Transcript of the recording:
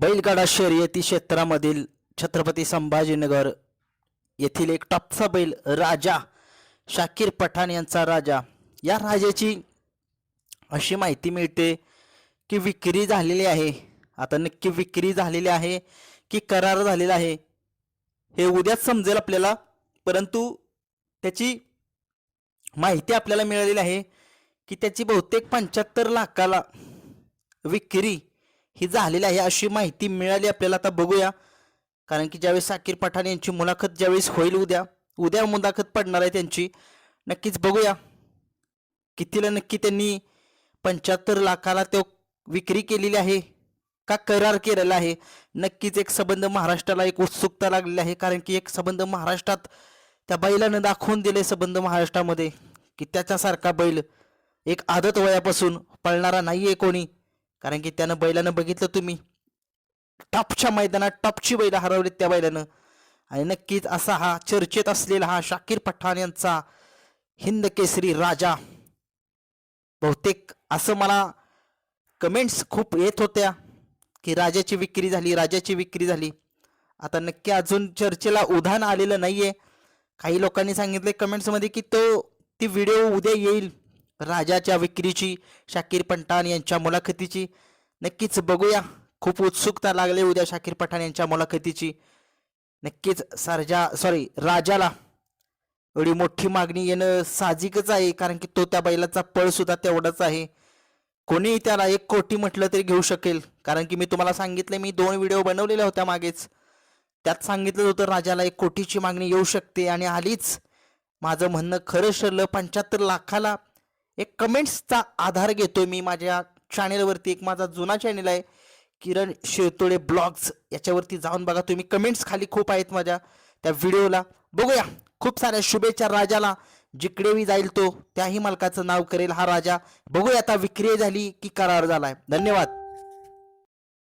बैलगाडा शर्यती क्षेत्रामधील छत्रपती संभाजीनगर येथील एक टॉपचा बैल राजा शाकीर पठाण यांचा राजा. या राजाची अशी माहिती मिळते की विक्री झालेली आहे. आता नक्की विक्री झालेली आहे की करार झालेला आहे हे उद्याच समजेल आपल्याला. परंतु त्याची माहिती आपल्याला मिळालेली आहे की त्याची बहुतेक पंच्याहत्तर लाखाला विक्री ही झालेली आहे अशी माहिती मिळाली आपल्याला आता बघूया. कारण की ज्यावेळेस साकीर पठाण यांची मुलाखत ज्यावेळेस होईल उद्या उद्या मुलाखत पडणार आहे त्यांची नक्कीच बघूया. कितीला नक्की त्यांनी पंच्याहत्तर लाखाला तो विक्री केलेली आहे का करार केलेला आहे नक्कीच एक संबंध महाराष्ट्राला एक उत्सुकता लागलेली आहे कारण की एक संबंध महाराष्ट्रात त्या बैलानं दाखवून दिले संबंध महाराष्ट्रामध्ये की त्याच्यासारखा बैल एक आदत वयापासून पळणारा नाही आहे कोणी. कारण की त्यानं बैलानं बघितलं तुम्ही. टॉपच्या मैदानात टॉपची बैल हरवलीत त्या बैलानं. आणि नक्कीच असा हा चर्चेत असलेला हा शाकीर पठाण यांचा हिंद केसरी राजा. बहुतेक असं मला कमेंट्स खूप येत होत्या की राजाची विक्री झाली राजाची विक्री झाली. आता नक्की अजून चर्चेला उधाण आलेलं नाहीये. काही लोकांनी सांगितले कमेंट्समध्ये की तो ती व्हिडिओ उद्या येईल. राजाच्या विक्रीची शाकीर पठाण यांच्या मुलाखतीची. नक्कीच बघूया. खूप उत्सुकता लागली उद्या शाकीर पठाण यांच्या मुलाखतीची. नक्कीच सरजा सॉरी राजाला. एवढी मोठी मागणी येणं साहजिकच आहे कारण की तो त्या बैलाचा पळ सुद्धा तेवढाच आहे. कोणीही त्याला एक कोटी म्हटलं तरी घेऊ शकेल. कारण की मी तुम्हाला सांगितलं मी दोन व्हिडिओ बनवलेल्या होत्या मागेच. त्यात सांगितलं होतं राजाला एक कोटीची मागणी येऊ शकते आणि आलीच. माझं म्हणणं खरं ठरलं पंच्याहत्तर लाखाला एक कमेंट्सचा आधार घेतो मी माझ्या चॅनेलवरती एक माझा जुना चॅनेल आहे. किरण शेतोळे ब्लॉग्स याच्यावरती जाऊन बघा तुम्ही. कमेंट्स खाली खूप आहेत माझ्या त्या व्हिडिओला बघूया. खूप साऱ्या शुभेच्छा राजाला. जिकडेही जाईल तो त्याही मालकाचं नाव करेल हा राजा. बघूया आता विक्री झाली की करार झालाय. धन्यवाद.